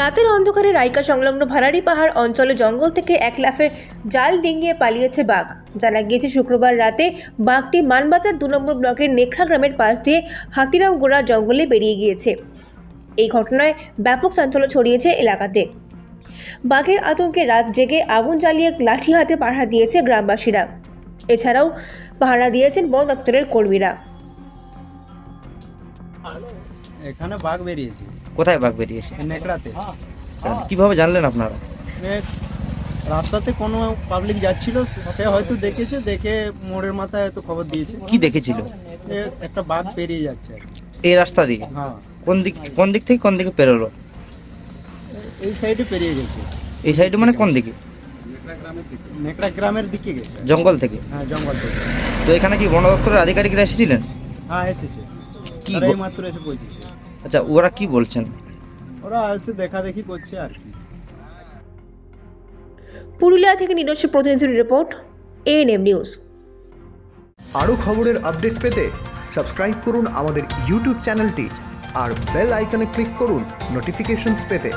রাতের অন্ধকারে রাইকা সংলগ্ন ভাড়ারি পাহাড় অঞ্চলে জঙ্গল থেকে এক লাফে জাল ডিঙ্গিয়ে পালিয়েছে বাঘ। জানা গিয়েছে, শুক্রবার রাতে বাঘটি মানবাজার দু নম্বর ব্লকের নেখড়া গ্রামের পাশ দিয়ে হাতিরাম গোড়া জঙ্গলে বেরিয়ে গিয়েছে। এই ঘটনায় ব্যাপক চাঞ্চল্য ছড়িয়েছে এলাকাতে। বাঘের আতঙ্কে রাত জেগে আগুন জ্বালিয়ে লাঠি হাতে পাহারা দিয়েছে গ্রামবাসীরা। এছাড়াও পাহারা দিয়েছেন বন দপ্তরের কর্মীরা। এখানে বাঘ বেরিয়েছে। কোথায় বাঘ বেরিয়েছে? নেকড়াতে আচ্ছা, কীভাবে জানলেন আপনারা? রাস্তাতে কোনো পাবলিক যাচ্ছিল সে হয়তো দেখেছে দেখে মোড়ের মাথায় হয়তো খবর দিয়েছে। কি দেখেছিল? একটা বাঘ বেরিয়ে যাচ্ছে এই রাস্তা দিয়ে? হ্যাঁ। কোন দিক কোন দিক থেকে কোন দিকে পেরোলো? এই সাইডে পেরিয়ে গেছে। এই সাইডে মানে কোন দিকে? নেকড়া গ্রামের দিকে গেছে। জঙ্গল থেকে? হ্যাঁ জঙ্গল থেকে। তো এখানে কি বন দপ্তরের আধিকারিকরা এসেছিলেন? হ্যাঁ এসেছে। কি তারা এই মাত্র এসে পৌঁছেছে। আচ্ছা ওরা কি বলছেন? ওরা এসে দেখা দেখি করছে আর কি। পুরুলিয়া থেকে নিজস্ব প্রতিনিধির রিপোর্ট এএনএম নিউজ আরও খবরের আপডেট পেতে সাবস্ক্রাইব করুন আমাদের ইউটিউব চ্যানেলটি আর বেল আইকনে ক্লিক করুন নোটিফিকেশনস পেতে।